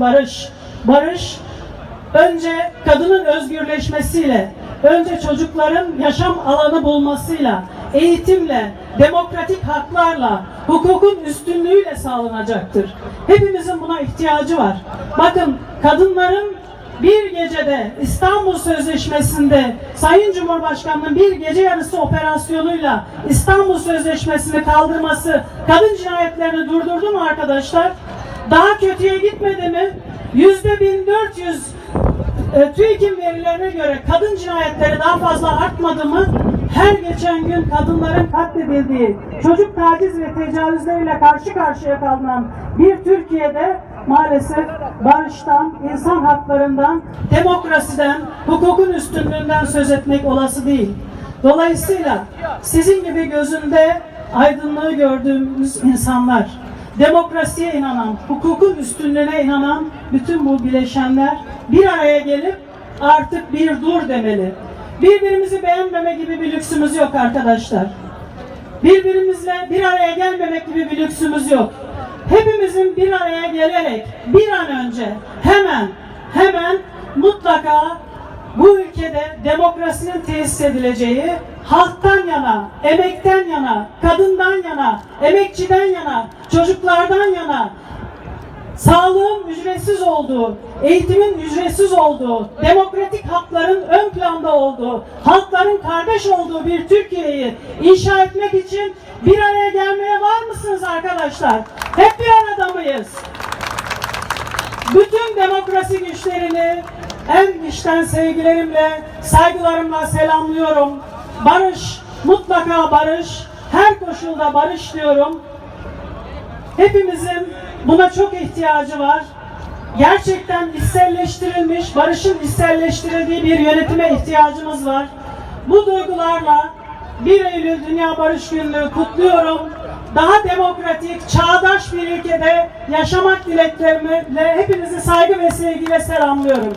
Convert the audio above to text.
barış. Barış önce kadının özgürleşmesiyle, önce çocukların yaşam alanı bulmasıyla, eğitimle, demokratik haklarla, hukukun üstünlüğüyle sağlanacaktır. Hepimizin buna ihtiyacı var. Bakın kadınların bir gecede İstanbul Sözleşmesi'nde Sayın Cumhurbaşkanı'nın bir gece yarısı operasyonuyla İstanbul Sözleşmesi'ni kaldırması kadın cinayetlerini durdurdu mu arkadaşlar? Daha kötüye gitmedi mi? Yüzde 1400 e, TÜİK'in verilerine göre kadın cinayetleri daha fazla artmadı mı? Her geçen gün kadınların katledildiği, çocuk taciz ve tecavüzleriyle karşı karşıya kalınan bir Türkiye'de maalesef barıştan, insan haklarından, demokrasiden, hukukun üstünlüğünden söz etmek olası değil. Dolayısıyla sizin gibi gözünde aydınlığı gördüğümüz insanlar, demokrasiye inanan, hukukun üstünlüğüne inanan bütün bu bileşenler bir araya gelip artık bir dur demeli. Birbirimizi beğenmeme gibi bir lüksümüz yok arkadaşlar. Birbirimizle bir araya gelmemek gibi bir lüksümüz yok. Hepimizin bir araya gelerek bir an önce hemen hemen mutlaka bu ülkede demokrasinin tesis edileceği, halktan yana, emekten yana, kadından yana, emekçiden yana, çocuklardan yana, sağlığın ücretsiz olduğu, eğitimin ücretsiz olduğu, demokratik hakların ön planda olduğu, halkların kardeş olduğu bir Türkiye'yi inşa etmek için bir araya gelmeye var mısınız arkadaşlar? Hep bir arada mıyız? Bütün demokrasi güçlerini en içten sevgilerimle, saygılarımla selamlıyorum. Barış, mutlaka barış, her koşulda barış diyorum. Hepimizin buna çok ihtiyacı var. Gerçekten içselleştirilmiş, barışın içselleştirildiği bir yönetime ihtiyacımız var. Bu duygularla 1 Eylül Dünya Barış Günü'nü kutluyorum. Daha demokratik, çağdaş bir ülkede yaşamak dileklerimle hepinizi saygı ve sevgiyle selamlıyorum.